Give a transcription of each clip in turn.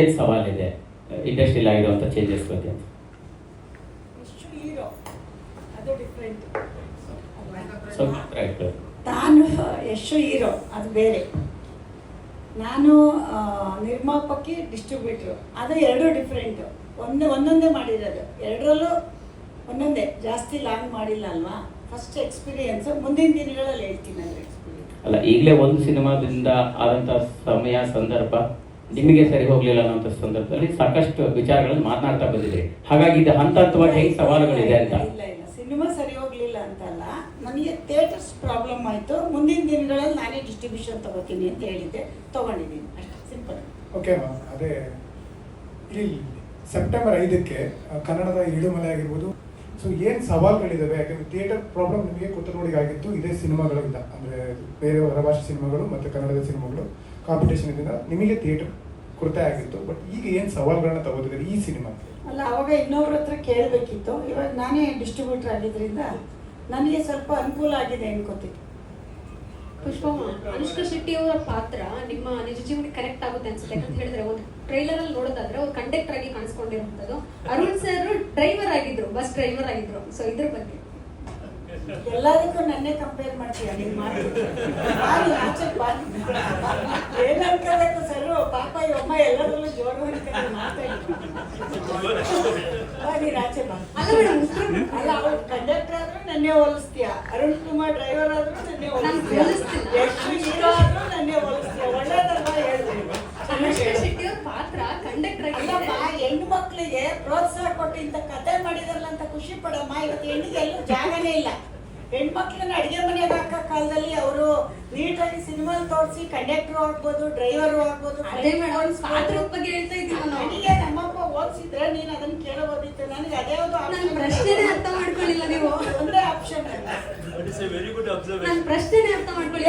ಏನ್ ಸವಾಲಿದೆ? ಇಂಡಸ್ಟ್ರಿಯಲ್ಲಿ ಆಗಿರುವಂತ ಚೇಂಜಸ್ ಬಗ್ಗೆ. ಅಂತ ಎಷ್ಟು ಹೀರೋ ಅದು ಡಿಫ್ರೆಂಟ್ ಸೊ ನಾನು ಯಶು ಹೀರೋ ಅದು ಬೇರೆ. ನಾನು ನಿರ್ಮಾಪಕಿ ಡಿಸ್ಟ್ರಿಬ್ಯೂಟ್ರು ಅದು ಎರಡು ಡಿಫ್ರೆಂಟು ಒಂದೇ ಒಂದೊಂದೇ ಮಾಡಿರೋದು. ಎರಡರಲ್ಲೂ ಒಂದೊಂದೇ. ಜಾಸ್ತಿ ಲಾಂಗ್ ಮಾಡಿಲ್ಲ ಅಲ್ವಾ? ಫಸ್ಟ್ ಎಕ್ಸ್ಪೀರಿಯನ್ಸ್ ಮುಂದಿನ ದಿನಗಳಲ್ಲಿ ಹೇಳ್ತೀನಿ ಅಲ್ಲ ಈಗಲೇ ಒಂದು ಸಿನಿಮಾದಿಂದ ಆದಂತ ಸಮಯ ಸಂದರ್ಭ ನಿಮಗೆ ಸರಿ ಹೋಗಲಿಲ್ಲ ಅನ್ನೋಂಥ ಸಂದರ್ಭದಲ್ಲಿ ಸಾಕಷ್ಟು ವಿಚಾರಗಳನ್ನು ಮಾತನಾಡ್ತಾ ಬಂದಿದೆ. ಹಾಗಾಗಿ ಇದು ಹಂತ ಹಂತವಾಗಿ ಹೇಗೆ ಸವಾಲುಗಳಿದೆ ಅಂತ. ಇಲ್ಲ ಇಲ್ಲ ಸಿನಿಮಾ ಸರಿ ಹೋಗಲಿಲ್ಲ ಅಂತಲ್ಲ ನನಗೆ ಥಿಯೇಟರ್ಸ್ ಪ್ರಾಬ್ಲಮ್ ಆಯಿತು. ಮುಂದಿನ ದಿನಗಳಲ್ಲಿ ನಾನೇ ಡಿಸ್ಟ್ರಿಬ್ಯೂಷನ್ ತಗೋತೀನಿ ಅಂತ ಹೇಳಿದ್ದೆ. ತಗೊಂಡಿದ್ದೀನಿ. ಅಷ್ಟೇ ಸಿಂಪಲ್ ಓಕೆ ಮ್ಯಾಮ್ ಅದೇ ಇಲ್ಲಿ ಸೆಪ್ಟೆಂಬರ್ ಐದಕ್ಕೆ ಕನ್ನಡದ ಏಳುಮಲೆ ಆಗಿರ್ಬೋದು. ಸೊ ಏನು ಸವಾಲುಗಳಿದ್ದಾವೆ ಯಾಕಂದರೆ ಥಿಯೇಟರ್ ಪ್ರಾಬ್ಲಮ್ ನಿಮಗೆ ಕುತ್ತನೋಡಿಗೆ ಆಗಿತ್ತು ಇದೇ ಸಿನಿಮಾಗಳಿಂದ. ಅಂದರೆ ಬೇರೆ ಹೊರಭಾಷೆ ಸಿನಿಮಾಗಳು ಮತ್ತು ಕನ್ನಡದ ಸಿನಿಮಾಗಳು. ಕಾಂಪಿಟೇಷನ್ ಇದರಿಂದ ನಿಮಗೆ ಥಿಯೇಟರ್ ಕೊರತೆ ಆಗಿತ್ತು. ಬಟ್ ಈಗ ಏನು ಸವಾಲುಗಳನ್ನ ತಗೋದಿದ್ರೆ ಈ ಸಿನಿಮಾ ಅಲ್ಲ ಅವಾಗ ಇನ್ನೊಬ್ರ ಹತ್ರ ಕೇಳಬೇಕಿತ್ತು. ಇವಾಗ ನಾನೇ ಡಿಸ್ಟ್ರಿಬ್ಯೂಟರ್ ಆಗಿದ್ರಿಂದ ನನಗೆ ಸ್ವಲ್ಪ ಅನುಕೂಲ ಆಗಿದೆ ಅನ್ಕೋತೀನಿ ಪುಷ್ಪಮ್ಮ ಅನುಷ್ಕಾ ಶೆಟ್ಟಿ ಅವರ ಪಾತ್ರ ನಿಮ್ಮ ನಿಜ ಜೀವನಕ್ಕೆ ಕನೆಕ್ಟ್ ಆಗುತ್ತೆ ಅನ್ಸುತ್ತೆ ಯಾಕಂತ ಹೇಳಿದ್ರೆ ಒಂದು ಟ್ರೈಲರ್ ಅಲ್ಲಿ ನೋಡೋದಾದ್ರೆ ಅವ್ರು ಕಂಡಕ್ಟರ್ ಆಗಿ ಕಾಣಿಸ್ಕೊಂಡಿರುವಂತದ್ದು ಅರುಣ್ ಸರ್ ಡ್ರೈವರ್ ಆಗಿದ್ರು ಬಸ್ ಡ್ರೈವರ್ ಆಗಿದ್ರು. ಸೊ ಇದ್ರ ಬಗ್ಗೆ. ಎಲ್ಲದಕ್ಕೂ ನನ್ನೇ ಕಂಪೇರ್ ಮಾಡ್ತೀಯ? ನೀನು ಆಚೆ ಬಾರಿ. ಏನು ಅನ್ಕೋಬೇಕು ಸರ್? ಪಾಪ ಈ ಅಮ್ಮ ಎಲ್ಲರಲ್ಲೂ ಜೋರು ಅನ್ಕೊಂಡು ಮಾತಾಡಿ. ಬಾ, ನೀನ್ ಆಚೆ ಬಾ. ಅಲ್ಲ ಮೇಡಮ್ ಅಲ್ಲ ಅವ್ರು ಕಂಡಕ್ಟರ್ ಆದ್ರೂ ನನ್ನೇ ಹೋಲಿಸ್ತೀಯ. ಅರುಣ್ ಕುಮಾರ್ ಡ್ರೈವರ್ ಆದ್ರೂ ನನ್ನೇ ನಾನ್ ಹೋಲಿಸ್ತೀಯ. ಎಷ್ಟು ಹೀರೋ ಆದ್ರೂ ನನ್ನೇ ಹೋಲಿಸ್ತೀಯ. ಒಳ್ಳೇದಲ್ವಾ ಹೇಳ್ತೀನಿ ಪಾತ್ರ ಕಂಡಕ್ಟರ್ ಹೆಣ್ಣು ಮಕ್ಕಳಿಗೆ ಪ್ರೋತ್ಸಾಹ ಕೊಟ್ಟು ಇಂಥ ಕತೆ ಮಾಡಿದಾರಲ್ಲ ಅಂತ ಖುಷಿ ಪಡಮ್ಮ. ಇವತ್ತು ಹೆಣ್ಣಿಗೆ ಎಲ್ಲೂ ಜಾಗನೇ ಇಲ್ಲ. ಹೆಣ್ಮಕ್ಳನ್ನ ಅಡಿಗೆ ಮನೆಗೆ ಹಾಕೋ ಕಾಲದಲ್ಲಿ ಅವರು ನೀಟಾಗಿ ಸಿನಿಮಾ ತೋರಿಸಿ ಕಂಡಕ್ಟರ್ ಆಗ್ಬೋದು ಡ್ರೈವರು ಆಗ್ಬೋದು ಅದೇ ಮೇಡಮ್ ಪಾತ್ರದ ಬಗ್ಗೆ ಹೇಳ್ತಾ ಇದ್ದೀವಿ ನಾವು ನನಗೆ ನಮ್ಮಪ್ಪ ಓದಿಸಿದ್ರೆ ನೀನು ಅದನ್ನ ಕೇಳಬಹುದಿತ್ತು. ನನಗೆ ಅದೇ ಒಂದು ನನ್ನ ಪ್ರಶ್ನೆನೇ ಅರ್ಥ ಮಾಡ್ಕೊಳ್ಳಿಲ್ಲ ನೀವು. ಒಂದೇ ಆಪ್ಷನ್ ನನ್ನ ಪ್ರಶ್ನೆನೇ ಅರ್ಥ ಮಾಡ್ಕೊಳ್ಳಿ.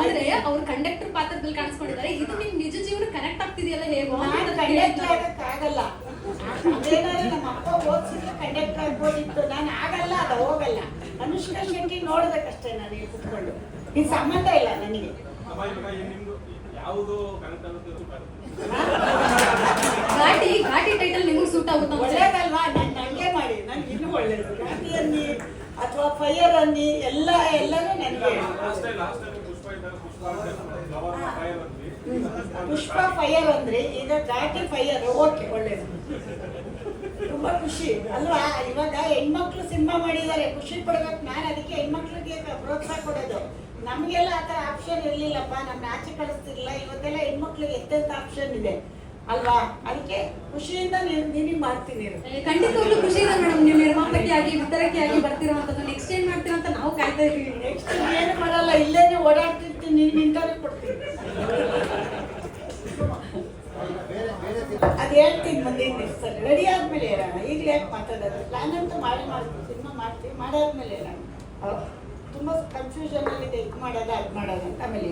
ಅಂದ್ರೆ ಅವ್ರು ಕಂಡಕ್ಟರ್ ಪಾತ್ರದಲ್ಲಿ ಕಾಣಿಸ್ಕೊಂಡಿದ್ದಾರೆ. ಇದು ನಿಮ್ ನಿಜ ಜೀವನ ಕನೆಕ್ಟ್ ಆಗ್ತಿದೆಯಲ್ಲ ಹೇಗೋ? ಕಂಡಕ್ಟರ್. ಆಗಕ್ಕಾಗಲ್ಲ. ಅದೇನಾದ್ರೆ ನಮ್ಮ ಅಪ್ಪ ಓದಿಸಿದ್ರೆ ಕಂಡಕ್ಟರ್ ಆಗ್ಬೋದಿತ್ತು ನಾನು ಆಗಲ್ಲ ಅದು ಹೋಗಲ್ಲ. ಅನುಷ್ಕಾ ಶೆಟ್ಟಿ ನೋಡ್ಬೇಕಷ್ಟೇ ನಾನು ಇಲ್ಲಿ ಕುತ್ಕೊಂಡು. ಇದು ಸಂಬಂಧ ಇಲ್ಲ ನನಗೆ. ಘಾಟಿ ಘಾಟಿ ಟೈಟಲ್ ನಿಮಗೆ ಸೂಟ್ ಆಗುತ್ತೆ. ಒಳ್ಳೇದಲ್ವಾ? ನಾನು ಹಂಗೆ ಮಾಡಿ. ನನಗೆ ಇನ್ನೂ ಒಳ್ಳೇದು. ಗಾಂಧಿ ಅನ್ನಿ ಅಥವಾ ಫೈಯರ್ ಅನ್ನಿ ಎಲ್ಲ ಎಲ್ಲರೂ ನನಗೆ. ಪುಷ್ಪ ಫೈಯರ್ ಅಂದ್ರೆ ಫೈಯರ್ ಈಗ ಘಾಟಿ ಫೈರ್ ಓಕೆ ಒಳ್ಳೇದು. ತುಂಬಾ ಖುಷಿ. ಅಲ್ವಾ? ಇವಾಗ ಹೆಣ್ಮಕ್ಳು ಸಿನಿಮಾ ಮಾಡಿದ್ದಾರೆ. ಖುಷಿ ಪಡ್ಬೇಕು. ನಾನು ಅದಕ್ಕೆ ಹೆಣ್ಮಕ್ಳಿಗೆ ಪ್ರೋತ್ಸಾಹ ಕೊಡೋದು. ನಮಗೆಲ್ಲ ಆ ಥರ ಆಪ್ಷನ್ ಇರಲಿಲ್ಲಪ್ಪ. ನಮ್ಮ ಆಚೆ ಕಳಿಸ್ತಿರ್ಲಿಲ್ಲ. ಇವತ್ತೆಲ್ಲ ಹೆಣ್ಮಕ್ಳಿಗೆ ಎತ್ತೆಂತ ಆಪ್ಷನ್ ಇದೆ. ಅಲ್ವಾ? ಅದಕ್ಕೆ ಖುಷಿಯಿಂದ ನೀನು ಮಾಡ್ತೀನಿ ಖಂಡಿತವಾಗ್ಲೂ ಖುಷಿ ಇದೆ ಮೇಡಮ್. ನೀವು ನಿರ್ಮಾಪಕಿಯಾಗಿ ಆಗಿ ಬರ್ತಿರುವಂತದ್ದು ನೆಕ್ಸ್ಟ್ ಏನ್ ಮಾಡ್ತೀರ ಅಂತ ನಾವು ಕಾಯ್ತಾ ಇದೀವಿ ನೆಕ್ಸ್ಟ್ ಏನು ಮಾಡಲ್ಲ? ಇಲ್ಲೇನೆ ಓಡಾಡ್ತಿರ್ತೀನಿ. ನೀನು ಇಂಟರ್ವ್ಯೂ ಕೊಡ್ತೀನಿ. ಅದು ಹೇಳ್ತೀನಿ ಮುಂದಿನ ದಿವಸ ರೆಡಿ ಆದ್ಮೇಲೆ ಹೇಳೋಣ ಈಗಲೇ ಯಾಕೆ ಮಾತಾಡೋದು? ಪ್ಲಾನ್ ಅಂತ ಮಾಡಿ ಮಾಡ್ತೀವಿ ಸಿನಿಮಾ ಮಾಡ್ತೀವಿ ಮಾಡಾದ್ಮೇಲೆ ಹೇಳೋಣ ತುಂಬ ತುಂಬಾ ಕನ್ಫ್ಯೂಷನ್ ಅಲ್ಲಿ ಇದೆ. ಮಾಡೋದು ಅದು ಮಾಡೋದು ಅಂತ ಆಮೇಲೆ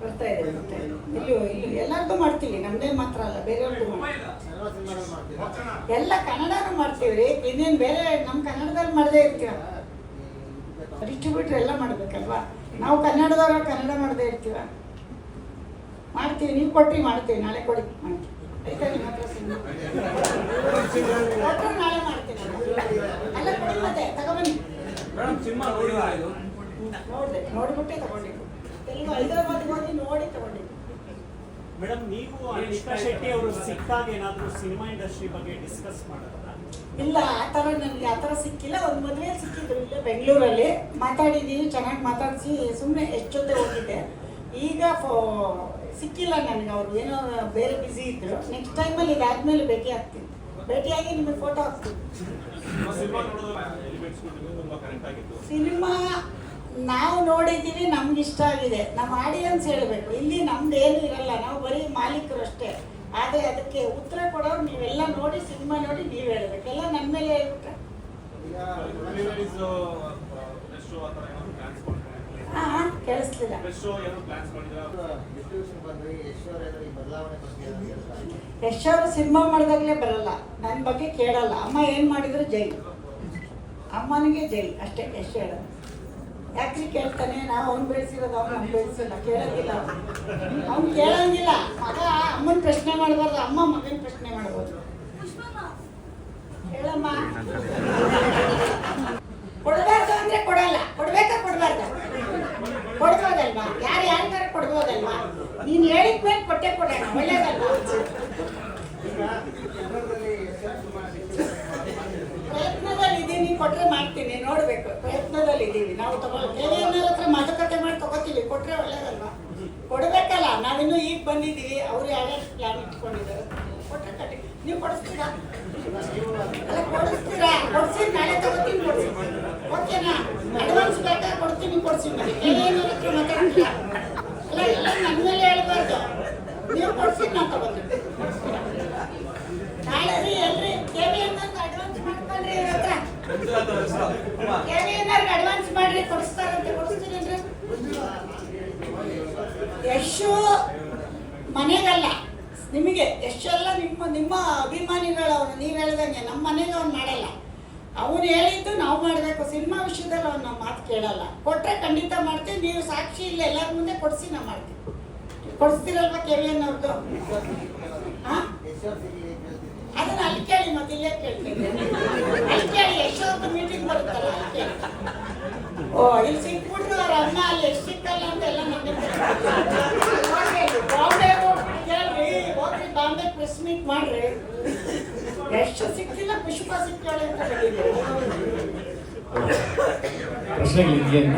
ಬರ್ತಾ ಇದು ಬರ್ತಾ ಇದೆ. ಇಲ್ಲೂ ಇಲ್ಲೂ. ಎಲ್ಲರಿಗೂ ಮಾಡ್ತೀವಿ ನಮ್ದೇ ಮಾತ್ರ ಅಲ್ಲ. ಬೇರೆಯವ್ರಿಗೂ ಮಾಡ್ತೀವಿ ಎಲ್ಲ ಕನ್ನಡನೂ ಮಾಡ್ತೀವಿ ರೀ ಇನ್ನೇನು ಬೇರೆ ನಮ್ಮ ಕನ್ನಡದಲ್ಲಿ ಮಾಡದೇ ಇರ್ತೀವ ಡಿಸ್ಟ್ರಿಬ್ಯೂಟ್ರ್ ಎಲ್ಲ ಮಾಡ್ಬೇಕಲ್ವಾ? ನಾವು ಕನ್ನಡದವ್ರ ಕನ್ನಡ ಮಾಡದೇ ಇರ್ತೀವ ಮಾಡ್ತೀವಿ ನೀವು ಕೊಟ್ಟಿ ಮಾಡ್ತೀವಿ ನಾಳೆ ಕೊಡಿ ಮಾಡ್ತೀವಿ ಆಯ್ತಾ ನಿಮ್ಮ ಹತ್ರ? ಕೊಟ್ರು ನಾಳೆ ಮಾಡ್ತೀನಿ. ಅಲ್ಲ ಕೊಡಿ ಮತ್ತೆ ತಗೊಬನ್ನಿ. ನೋಡಿದೆ ನೋಡ್ಬಿಟ್ಟೆ ತಗೊಂಡಿದ್ದು ತೆಲುಗು ಹೈದರಾಬಾದ್ಗೆ ಹೋಗಿ ನೋಡಿ ತಗೊಂಡಿದ್ದು ಮೇಡಮ್ ನೀವು ಅನುಷ್ಕಾ ಶೆಟ್ಟಿ ಅವರು ಸಿಕ್ಕಾಗ ಏನಾದರೂ ಸಿನಿಮಾ ಇಂಡಸ್ಟ್ರಿ ಬಗ್ಗೆ ಡಿಸ್ಕಸ್ ಮಾಡೋದಾ? ಇಲ್ಲ ಆ ಥರ ನನಗೆ ಆ ಥರ ಸಿಕ್ಕಿಲ್ಲ. ಒಂದು ಮದುವೆ ಸಿಕ್ಕಿದ್ರು ಇಲ್ಲೇ ಬೆಂಗಳೂರಲ್ಲಿ. ಮಾತಾಡಿದ್ದೀವಿ ಚೆನ್ನಾಗಿ ಮಾತಾಡಿಸಿ ಸುಮ್ಮನೆ ಎಷ್ಟು ಜೊತೆ ಹೋಗಿದ್ದೆ. ಈಗ ಸಿಕ್ಕಿಲ್ಲ ನನಗೆ ಅವರು. ಏನೋ ಬೇರೆ ಬ್ಯುಸಿ ಇದ್ರು. ನೆಕ್ಸ್ಟ್ ಟೈಮಲ್ಲಿ ಇದಾದ್ಮೇಲೆ ಭೇಟಿ ಆಗ್ತೀನಿ. ಭೇಟಿಯಾಗಿ ನಿಮಗೆ ಫೋಟೋ ಹಾಕ್ತೀನಿ. ಸಿನಿಮಾ ನಾವು ನೋಡಿದ್ದೀವಿ ನಮ್ಗೆ ಇಷ್ಟ ಆಗಿದೆ. ನಮ್ಮ ಆಡಿಯನ್ಸ್ ಹೇಳಬೇಕು. ಇಲ್ಲಿ ನಮ್ದು ಏನು ಇರಲ್ಲ. ನಾವು ಬರೀ ಮಾಲೀಕರು ಅಷ್ಟೇ. ಆದರೆ ಅದಕ್ಕೆ ಉತ್ತರ ಕೊಡೋರು ನೀವೆಲ್ಲ ನೋಡಿ ಸಿನಿಮಾ ನೋಡಿ ನೀವು ಹೇಳಬೇಕು. ಎಲ್ಲ ನನ್ನ ಮೇಲೆ ಹೇಳ್ಬಿಟ್ರೆ. ಕೇಳಿಸ್ಲಿಲ್ಲ? ಯಶ್ ಅವರು ಸಿನಿಮಾ ಮಾಡಿದಾಗಲೇ ಬರಲ್ಲ. ನನ್ನ ಬಗ್ಗೆ ಕೇಳಲ್ಲ. ಅಮ್ಮ ಏನು ಮಾಡಿದ್ರು ಜೈ ಅಮ್ಮನಿಗೆ ಜೈ ಅಷ್ಟೇ ಯಶ್ ಹೇಳೋದು. ಯಾಕ್ರಿ ಕೇಳ್ತಾನೆ? ನಾವು ಅವ್ನು ಬೆಳೆಸಿರೋದು ಅವ್ನು ನಮ್ಗೆ ಬೆಳೆಸಿಲ್ಲ ಕೇಳಂಗಿಲ್ಲ ಅವ್ನು. ಕೇಳಂಗಿಲ್ಲ. ಮಗ ಅಮ್ಮನ ಪ್ರಶ್ನೆ ಮಾಡಬಾರ್ದು. ಅಮ್ಮ ಮಗನ ಪ್ರಶ್ನೆ ಮಾಡ್ಬೋದು. ಹೇಳಮ್ಮ. ಕೊಡಬಾರ್ದು ಕೊಡ್ಬೋದಲ್ವಾ? ಯಾರು ಯಾರಿಗಾರ ಕೊಡ್ಬೋದಲ್ವಾ? ನೀನ್ ಹೇಳಿದ ಮೇಲೆ ಕೊಟ್ಟೆ ಕೊಡೋಣ ಒಳ್ಳೇದಲ್ವಾ? ಪ್ರಯತ್ನದಲ್ಲಿ ಇದೀನಿ ಕೊಟ್ರೆ ಮಾಡ್ತೀನಿ, ನೋಡ್ಬೇಕು. ಪ್ರಯತ್ನದಲ್ಲಿ ಇದೀವಿ. ನಾವು ತಗೋ ಕೇಳಿಯನ್ನರ ಹತ್ರ ಮಾತುಕತೆ ಮಾಡಿ ತಗೋತೀವಿ, ಕೊಟ್ರೆ ಒಳ್ಳೇದಲ್ವಾ? ಕೊಡ್ಬೇಕಲ್ಲ, ನಾವಿನ್ನು ಈಗ ಬಂದಿದ್ದೀವಿ, ಅವ್ರು ಯಾರ್ಯಾರು ಪ್ಲಾನ್ ಇಟ್ಕೊಂಡಿದ್ದಾರೆ? ಕೊಟ್ರೆ ಕಟ್ಟಿ. ನೀವು ಕೊಡಿಸ್ತೀರಾ? ಕೊಡಿಸ್ತೀರಾ? ಕೊಡ್ಸಿ ನಾಳೆ ತಗೋತೀನಿ, ಕೊಡಿಸಿ. ಓಕೆನಾ? ಅಡ್ವಾನ್ಸ್ ಬೇಕಾ ಕೊಡ್ತೀನಿ, ಕೊಡ್ಸಿ ಮಾಡಿ ಕೇಳಿಯನ್ನರ ಹತ್ರ ಮಾತಾಡ್ತೀರಾ ಅಲ್ಲ ಎಲ್ಲ ನನ್ನ ಮೇಲೆ ಹೇಳ್ಬಾರ್ದು. ನೀವು ಕೊಡ್ಸಿ ನಾನು ತಗೊಂಡು ರೀ ಎಲ್ರಿ? ಕೆವಿ ಅನ್ನೋದು ಅಡ್ವಾನ್ಸ್ ಮಾಡ್ಕೊಂಡ್ರಿ ಇವ್ರ ಹತ್ರ. ಕೆವಿ ಅನ್ನೋರ್ಗೆ ಅಡ್ವಾನ್ಸ್ ಮಾಡ್ರಿ, ಕೊಡಿಸ್ತಾರಂತೆ ಕೊಡಿಸ್ತೀರೇನ್ರಿ ಯಶು ಮನೆಗಲ್ಲ. ನಿಮಗೆ ಎಷ್ಟೆಲ್ಲ ನಿಮ್ಮ ನಿಮ್ಮ ಅಭಿಮಾನಿಗಳು ಅವನು ನೀವು ಹೇಳ್ದಂಗೆ ನಮ್ಮ ಮನೆಗೆ ಅವ್ನು ಮಾಡಲ್ಲ. ಅವನು ಹೇಳಿದ್ದು ನಾವು ಮಾಡಬೇಕು. ಸಿನಿಮಾ ವಿಷಯದಲ್ಲಿ ಅವ್ನು ನಮ್ಮ ಮಾತು ಕೇಳಲ್ಲ. ಕೊಟ್ಟರೆ ಖಂಡಿತ ಮಾಡ್ತೀವಿ. ನೀವು ಸಾಕ್ಷಿ ಇಲ್ಲ, ಎಲ್ಲರ ಮುಂದೆ ಕೊಡಿಸಿ ನಾವು ಮಾಡ್ತೀವಿ ಕೊಡಿಸ್ತೀರಲ್ವ ಕೆವಿಯನ್ ಅವ್ರದ್ದು ಅದನ್ನ ಅಲ್ಲಿ ಕೇಳಿ, ಮತ್ತೆ ಇಲ್ಲೇ ಕೇಳ್ತೀನಿ. ಅಲ್ಲಿ ಕೇಳಿ ಮೀಟಿಂಗ್ ಬರುತ್ತಲ್ಲ ಓ, ಇಲ್ಲಿ ಸಿಕ್ಬಿಟ್ರು ಅವ್ರ ಅಮ್ಮ ಅಲ್ಲಿ ಎಷ್ಟು ಸಿಕ್ಕಲ್ಲ ಅಂತ ಎಲ್ಲ ಬಾಂಬೆ ಬಾಂಬೆ ಪ್ರೆಸ್ ಮೀಟ್ ಮಾಡ್ರಿ. ಎಷ್ಟು ಸಿಕ್ಕಿಲ್ಲ ಪುಷ್ಪ ಸಿಕ್ಕಾಳೆ ಅಂತ ಹೇಳಿದ್ರು ಪ್ರಶ್ನೆಗಳಿದೆಯನ್ನ